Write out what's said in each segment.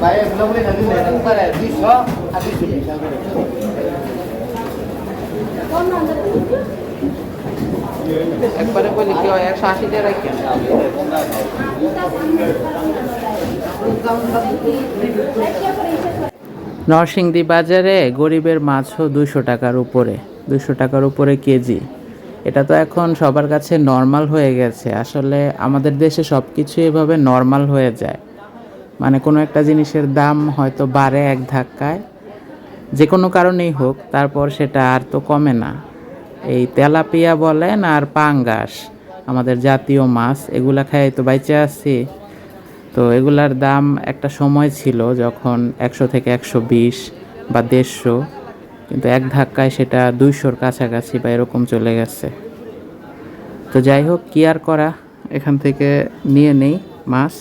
ভাই এগুলো বলে না দিলে একবারে দুইশো আর দুইশো বিশ একবারে বলি কি হয়, একশো আশি টাকা রাখেন নরসিংদী বাজারে গরিবের মাছও দুশো টাকার উপরে দুশো টাকার উপরে কেজি। এটা তো এখন সবার কাছে নর্মাল হয়ে গেছে। আসলে আমাদের দেশে সব কিছু এভাবে নর্মাল হয়ে যায়। মানে কোনো একটা জিনিসের দাম হয়তো বাড়ে এক ধাক্কায়, যে কোনো কারণেই হোক, তারপর সেটা আর তো কমে না। এই তেলাপিয়া বলেন আর পাঙ্গাস, আমাদের জাতীয় মাছ, এগুলা খাই তো বাইচে আছি। তো এগুলার দাম একটা সময় ছিল যখন একশো থেকে একশো বিশ বা দেড়শো, কিন্তু এক ধাক্কায় সেটা দুইশোর কাছাকাছি বা এরকম চলে গেছে। তো যাই হোক, কি আর করা? এখান থেকে নিয়ে নেই মাছ।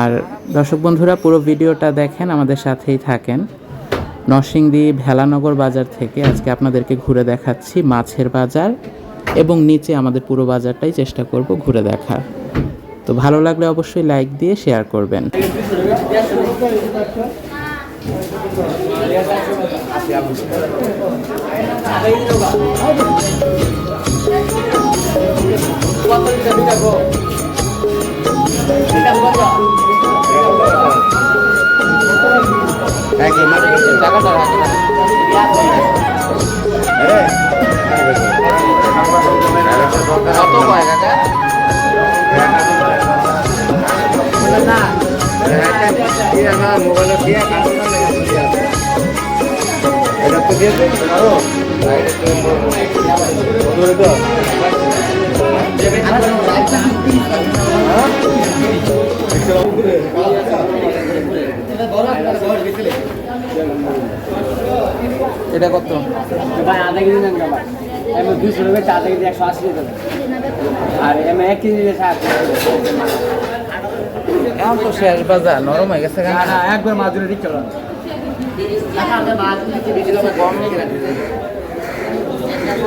আর দর্শক বন্ধুরা, পুরো ভিডিওটা দেখেন, আমাদের সাথেই থাকেন। নরসিংদী ভেলানগর বাজার থেকে আজকে আপনাদেরকে ঘুরে দেখাচ্ছি মাছের বাজার এবং নিচে আমাদের পুরো বাজারটাই চেষ্টা করব ঘুরে দেখার। তো ভালো লাগলে অবশ্যই লাইক দিয়ে শেয়ার করবেন। টাকাটা এটা কত? ভাই আধা কেজি নেন ভাই এমন দুশো টাকা আধা কেজি একশো আশি টাকা আর এমন এক কেজি ষাট এখন তো শেষ বাজার নরম হয়ে গেছে একবার মাছ ধরে ঠিক চলো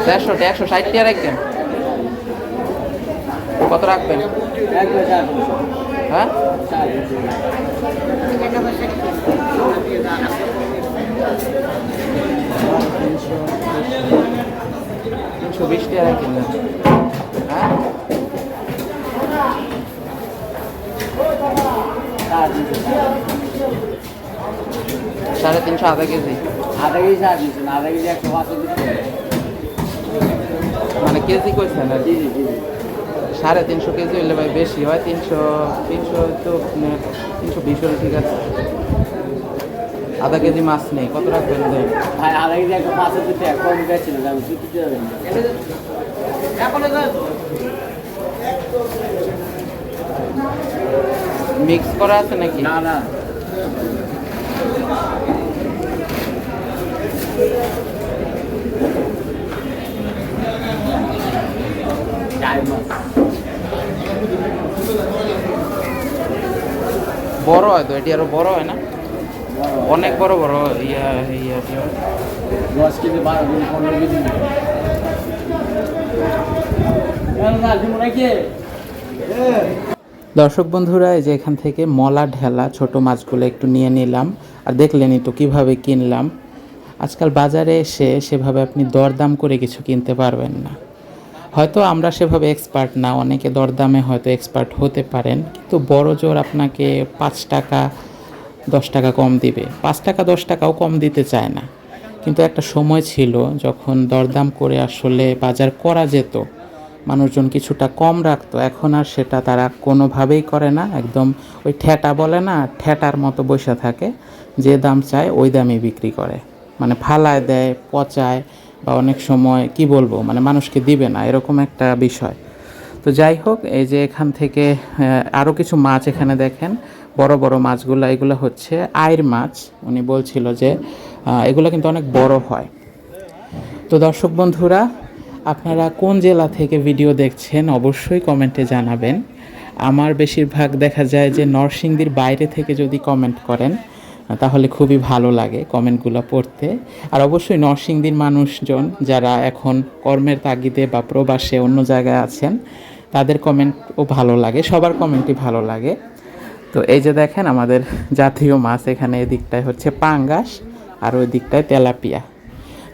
দেড়শো একশো ষাট টাকা রাখবেন কত রাখবেন হ্যাঁ তিনশো বিশ টাকা রাখবেন হ্যাঁ? সাড়ে তিনশো আধা কেজি। আধা কেজি ষাট দিচ্ছেন আধা কেজি একশো মানে কেজি কইছেন আর কি? সাড়ে তিনশো কেজি হলে ভাই বেশি হয় তিনশো তিনশো তো মানে তিনশো বিশ হলে ঠিক আছে। আধা কেজি মাছ নেই কত রাখবেন দেন? ভাই আধা কেজি একশো পাঁচশো দিতে কম গেছিল আমি যাবেন মিক্স করা আছে নাকি? না না। বড় হয় তো, এটি আরও বড় হয় না? অনেক বড় বড় ইয়া ইয়া দর্শক বন্ধুরা, এই যে এখান থেকে মলা ঢেলা ছোট মাছগুলো একটু নিয়ে নিলাম। আর দেখলেনই তো কীভাবে কিনলাম। আজকাল বাজারে এসে সেভাবে আপনি দরদাম করে কিছু কিনতে পারবেন না। হয়তো আমরা সেভাবে এক্সপার্ট না, অনেকে দরদামে হয়তো এক্সপার্ট হতে পারেন, কিন্তু বড় জোর আপনাকে পাঁচ টাকা, দশ টাকা কম দিবে। পাঁচ টাকা, দশ টাকাও কম দিতে চায় না। কিন্তু একটা সময় ছিল যখন দরদাম করে আসলে বাজার করা যেত, মানুষজন কিছুটা কম রাখতো, এখন আর সেটা তারা কোনোভাবেই করে না, একদম ওই ঠেটা বলে না, ঠেটার মতো বসে থাকে, যে দাম চায় ওই দামই বিক্রি করে। মানে ফালায় দেয়, পচায় বা অনেক সময় কি বলব মানে মানুষকে দিবে না, এরকম একটা বিষয়। তো যাই হোক, এই যে এখান থেকে আরও কিছু মাছ এখানে দেখেন। বড় বড় মাছগুলো, এগুলো হচ্ছে আয়ের মাছ। উনি বলছিল যে এগুলো কিন্তু অনেক বড় হয়। তো দর্শক বন্ধুরা, আপনারা কোন জেলা থেকে ভিডিও দেখছেন অবশ্যই কমেন্টে জানাবেন। আমার বেশিরভাগ দেখা যায় যে নরসিংদীর বাইরে থেকে যদি কমেন্ট করেন তাহলে খুবই ভালো লাগে কমেন্টগুলো পড়তে। আর অবশ্যই নরসিংদীর মানুষজন যারা এখন কর্মের তাগিদে বা প্রবাসে অন্য জায়গায় আছেন, তাদের কমেন্টও ভালো লাগে, সবার কমেন্টই ভালো লাগে। তো এই যে দেখেন আমাদের জাতীয় মাছ, এখানে এদিকটায় হচ্ছে পাঙ্গাস আর ওই দিকটায় তেলাপিয়া।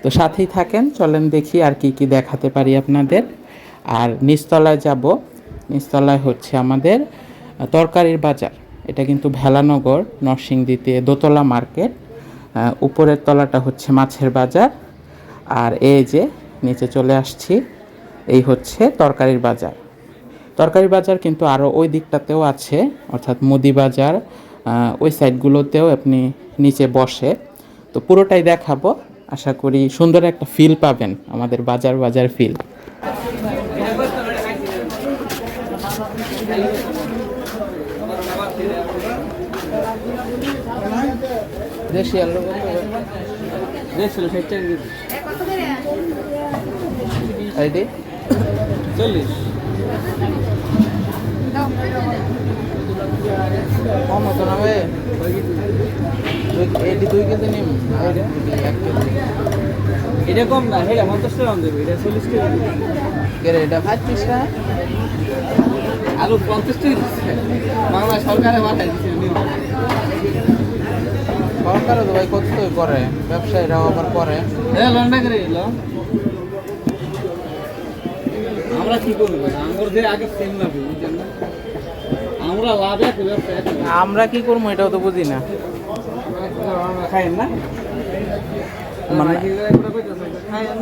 তো সাথেই থাকেন, চলেন দেখি আর কি কি দেখাতে পারি আপনাদের। আর নিচতলায় যাব, নিচতলায় হচ্ছে আমাদের তরকারির বাজার। এটা কিন্তু ভেলানগর, নরসিংদীতে দোতলা মার্কেট উপরের তলাটা হচ্ছে মাছের বাজার, আর এই যে নিচে চলে আসছি, এই হচ্ছে তরকারির বাজার। তরকারি বাজার কিন্তু আরও ওই দিকটাতেও আছে, অর্থাৎ মুদি বাজার ওই সাইডগুলোতেও আপনি নিচে বসে। তো পুরোটাই দেখাবো, আশা করি সুন্দর একটা ফিল পাবেন, আমাদের বাজার বাজার ফিল দেশি আলু। দেখছিল ষাট টাকা কেজি। চল্লিশ। কম হতো না ভাই এটি দুই কেজি নিম এক কেজি। এটা কম না হেটা পঞ্চাশ টাকা দেবে এটা চল্লিশ টাকা। এটা? ভাত পিস না আলু পঞ্চাশ টাকা দিচ্ছে। বাংলা সরকারে মাথায় দিচ্ছে সরকারও তো ভাই কত করে ব্যবসায়ীরাও আবার করে। হ্যাঁ লন্ডা করে এলাম আমরা কি করব আঙ্গুর দিয়ে আগে সেম লাগবে বুঝছেন না? আমরা লাভ ব্যবসা আমরা কি করব এটাও তো বুঝি না। আমরা না? মানে-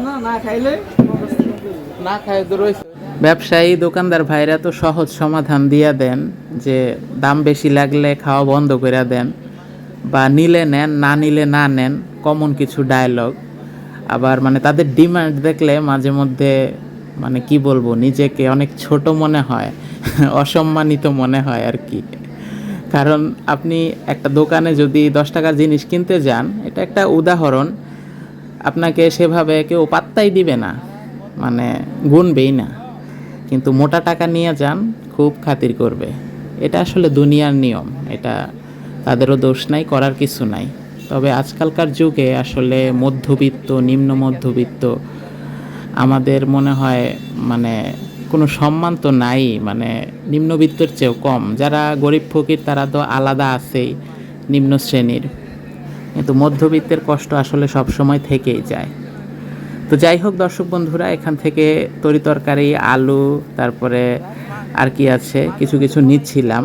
না না খাইলে না খায় তো রয়েছে ব্যবসায়ী দোকানদার ভাইরা তো সহজ সমাধান দিয়া দেন, যে দাম বেশি লাগলে খাওয়া বন্ধ করে দেন, বা নিলে নেন, না নিলে না নেন কমন কিছু ডায়লগ আবার মানে তাদের ডিমান্ড দেখলে মাঝে মধ্যে মানে কি বলব, নিজেকে অনেক ছোট মনে হয়, অসম্মানিত মনে হয় আর কি। কারণ আপনি একটা দোকানে যদি দশ টাকার জিনিস কিনতে যান, এটা একটা উদাহরণ, আপনাকে সেভাবে কেউ পাত্তাই দিবে না মানে গুনবেই না। কিন্তু মোটা টাকা নিয়ে যান, খুব খাতির করবে। এটা আসলে দুনিয়ার নিয়ম, এটা তাদেরও দোষ নাই, করার কিছু নাই। তবে আজকালকার যুগে আসলে মধ্যবিত্ত, নিম্ন মধ্যবিত্ত আমাদের মনে হয় মানে কোনো সম্মান তো নাই মানে নিম্নবিত্তর চেয়েও কম। যারা গরিব ফকির, তারা তো আলাদা আছেই নিম্ন শ্রেণির। কিন্তু মধ্যবিত্তের কষ্ট আসলে সব সময় থেকেই যায়। তো যাই হোক, দর্শক বন্ধুরা, এখান থেকে তরি তরকারি, আলু, তারপরে আর কি আছে, কিছু কিছু নিচ্ছিলাম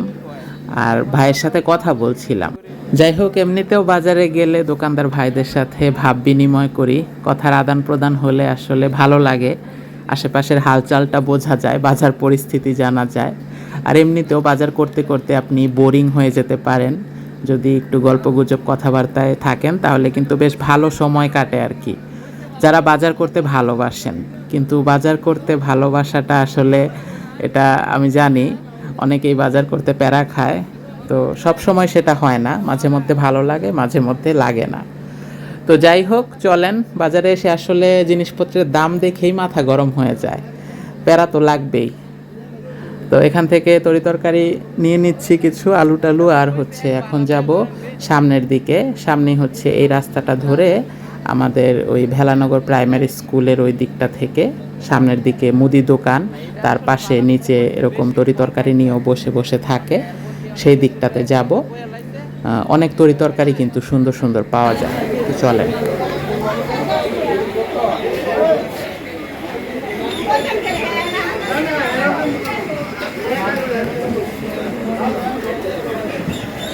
আর ভাইয়ের সাথে কথা বলছিলাম। যাই হোক, এমনিতেও বাজারে গেলে দোকানদার ভাইদের সাথে ভাব বিনিময় করি, কথার আদান প্রদান হলে আসলে ভালো লাগে, আশেপাশের হালচালটা বোঝা যায়, বাজার পরিস্থিতি জানা যায়। আর এমনিতেও বাজার করতে করতে আপনি বোরিং হয়ে যেতে পারেন, যদি একটু গল্পগুজব কথাবার্তায় থাকেন, তাহলে কিন্তু বেশ ভালো সময় কাটে আর কি। যারা বাজার করতে ভালোবাসেন। কিন্তু বাজার করতে ভালোবাসাটা আসলে এটা আমি জানি, অনেকেই বাজার করতে প্যারা খায়। তো সব সময় সেটা হয় না, মাঝে মধ্যে ভালো লাগে, মাঝে মধ্যে লাগে না। তো যাই হোক, চলেন, বাজারে এসে আসলে জিনিসপত্রের দাম দেখেই মাথা গরম হয়ে যায়। প্যারা তো লাগবেই। তো এখান থেকে তরি তরকারি নিয়ে নিচ্ছি কিছু, আলু টালু, আর হচ্ছে এখন যাব সামনের দিকে। সামনে হচ্ছে এই রাস্তাটা ধরে আমাদের ওই ভেলানগর প্রাইমারি স্কুলের ওই দিকটা থেকে, সামনের দিকে মুদি দোকান, তার পাশে নিচে এরকম তরি তরকারি নিয়েও বসে বসে থাকে, সেই দিকটাতে যাব। অনেক তরি তরকারি কিন্তু সুন্দর সুন্দর পাওয়া যায় চলেন।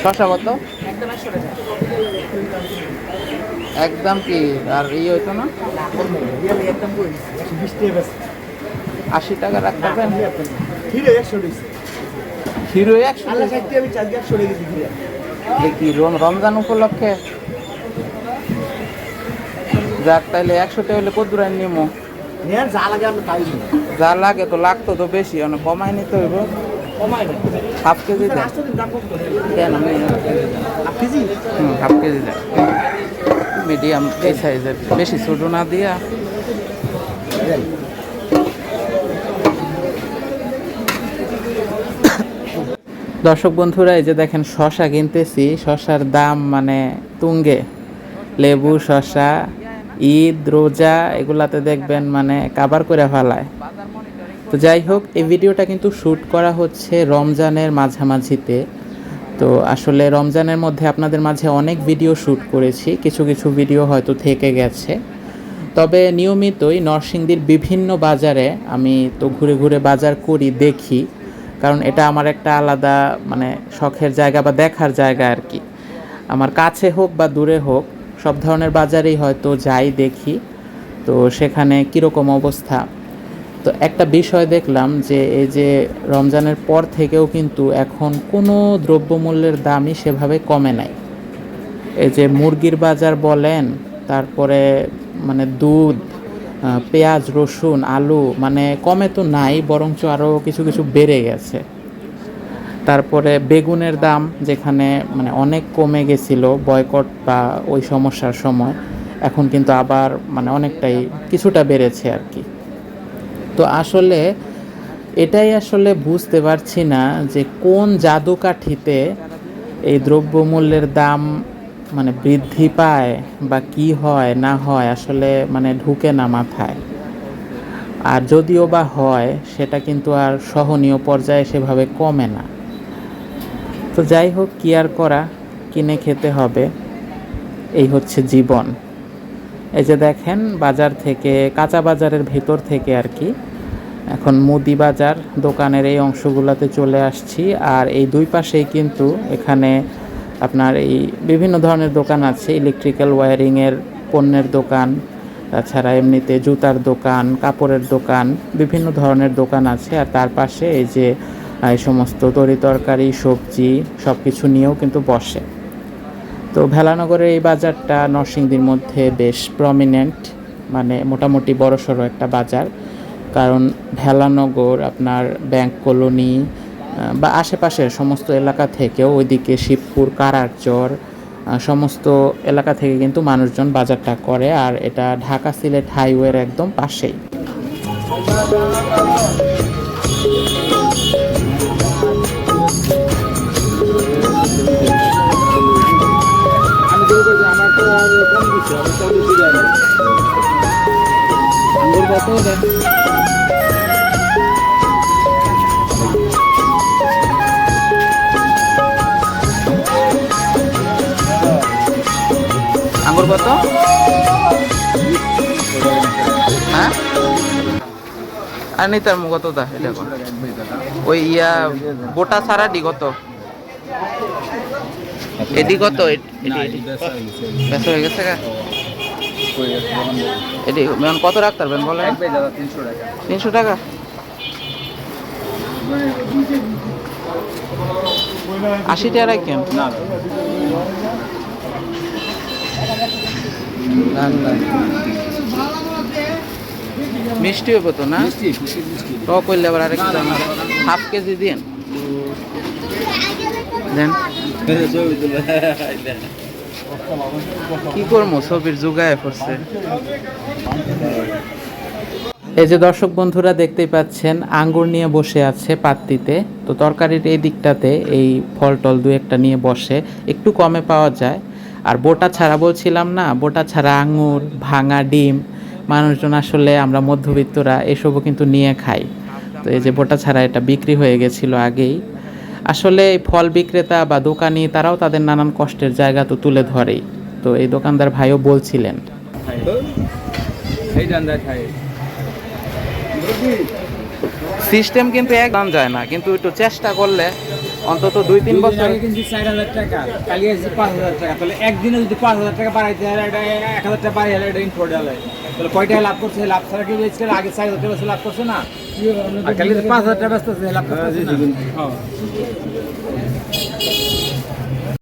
শশা কত একদম কি আর ই হইতো না আশি টাকা রাখতে পারবেন হিরো একশো এ কি রম- রমজান উপলক্ষে যাক তাইলে একশো টাকা হলে কত দূর নিমো যা লাগে তো লাগতো তো বেশি অনেক কমাই নিতে হইব হাফ কেজি দেন আপনি হাফ কেজি দেন মিডিয়াম, এই সাইজের। বেশি ছোটো না দিয়া। দর্শক বন্ধুরা, এই যে দেখেন শশা কিনতেছি। শশার দাম মানে তুঙ্গে। লেবু, শশা, ঈদ, রোজা, এগুলাতে দেখবেন মানে কাবার করে ফেলায়। তো যাই হোক, এই ভিডিওটা কিন্তু শ্যুট করা হচ্ছে রমজানের মাঝামাঝিতে। তো আসলে রমজানের মধ্যে আপনাদের মাঝে অনেক ভিডিও শ্যুট করেছি, কিছু কিছু ভিডিও হয়তো থেকে গেছে। তবে নিয়মিতই নরসিংদীর বিভিন্ন বাজারে আমি তো ঘুরে ঘুরে বাজার করি, দেখি। কারণ এটা আমার একটা আলাদা মানে শখের জায়গা বা দেখার জায়গা আর কি। আমার কাছে হোক বা দূরে হোক, সব ধরনের বাজারেই হয়তো যাই দেখি। তো সেখানে কীরকম অবস্থা? তো একটা বিষয় দেখলাম যে এই যে রমজানের পর থেকেও কিন্তু এখন কোনো দ্রব্যমূল্যের দামই সেভাবে কমে নাই। এই যে মুরগির বাজার বলেন, তারপরে মানে দুধ পেঁয়াজ, রসুন, আলু মানে কমে তো নাই, বরঞ্চ আরও কিছু কিছু বেড়ে গেছে। তারপরে বেগুনের দাম যেখানে মানে অনেক কমে গেছিল, বয়কট বা ওই সমস্যার সময়, এখন কিন্তু আবার মানে অনেকটাই কিছুটা বেড়েছে আর কি। তো আসলে এটাই আসলে বুঝতে পারছি না যে কোন জাদুকাঠিতে এই দ্রব্যমূল্যের দাম মানে বৃদ্ধি পায় বা কি হয়, না হয়, আসলে মানে ঢুকে না মাথায়। আর যদিও বা হয়, সেটা কিন্তু আর সহনীয় পর্যায়ে সেভাবে কমে না। তো যাই হোক, কি আর করা, কিনে খেতে হবে। এই হচ্ছে জীবন। এই যে দেখেন, বাজার থেকে, কাঁচা বাজারের ভেতর থেকে আর কি। এখন মুদি বাজার দোকানের এই অংশগুলোতে চলে আসছি। আর এই দুই পাশেই কিন্তু এখানে আপনার এই বিভিন্ন ধরনের দোকান আছে। ইলেকট্রিক্যাল ওয়্যারিংয়ের পণ্যের দোকান, তাছাড়া এমনিতে জুতার দোকান, কাপড়ের দোকান, বিভিন্ন ধরনের দোকান আছে। আর তার পাশে এই যে, এই সমস্ত তরি তরকারি, সবজি সব কিছু নিয়েও কিন্তু বসে। তো ভেলানগরের এই বাজারটা নরসিংদীর মধ্যে বেশ প্রমিনেন্ট মানে মোটামুটি বড়সড় একটা বাজার। কারণ ভেলানগর, আপনার ব্যাংক কলোনি বা আশেপাশের সমস্ত এলাকা থেকেও ওইদিকে শিবপুর, কারারচর সমস্ত এলাকা থেকে কিন্তু মানুষজন বাজারটা করে, আর এটা ঢাকা সিলেট হাইওয়ের একদম পাশেই। আঙ্গুর কত? হ্যাঁ? আর নিতার কত দা এটা ওই ইয়া গোটা সারাডি কত? এডি কত? এডি এডি ব্যস্ত হয়ে গেছে। এডি মানে কত রাখতে পারবেন বলেন? তিনশো টাকা। আশি টাকা রাখেন না মিষ্টি হবে তো না? টক করলে আবার আরেকটু হাফ কেজি দিন দেন। কি করব? ছবির যুগায় পড়ছে এই যে দর্শক বন্ধুরা দেখতেই পাচ্ছেন, আঙ্গুর নিয়ে বসে আছে পাত্তিতে। তো তরকারির এই দিকটাতে এই ফল টল দু একটা নিয়ে বসে। একটু কমে পাওয়া যায়। আর বোটা ছাড়া বলছিলাম না, বোটা ছাড়া আঙ্গুর, ভাঙা ডিম, মানুষজন আসলে আমরা মধ্যবিত্তরা এসবও কিন্তু নিয়ে খাই। তো এই যে বোটা ছাড়া এটা বিক্রি হয়ে গেছিল আগেই। আসলে এই ফল বিক্রেতা বা দোকানি তারাও তাদের নানান কষ্টের জায়গা তো তুলে ধরেই। তো এই দোকানদার ভাইও বলছিলেন। সিস্টেম কিন্তু একদম যায় না কিন্তু একটু চেষ্টা করলে অন্তত দুই তিন বছর কিন্তু চার হাজার টাকা কালি আসছে পাঁচ হাজার টাকা। তাহলে একদিনে যদি পাঁচ হাজার টাকা বাড়াইতে হয় এটা এক হাজার টাকা বাড়াই হলে এটা ইনফোর্ড তাহলে কয় টাকা লাভ করছে? লাভ ছাড়া কি বেশি আগে চার হাজার টাকা লাভ করছে না? আর কালি পাঁচ হাজার টাকা ব্যস্ত আছে লাভ করছে না। হ্যাঁ।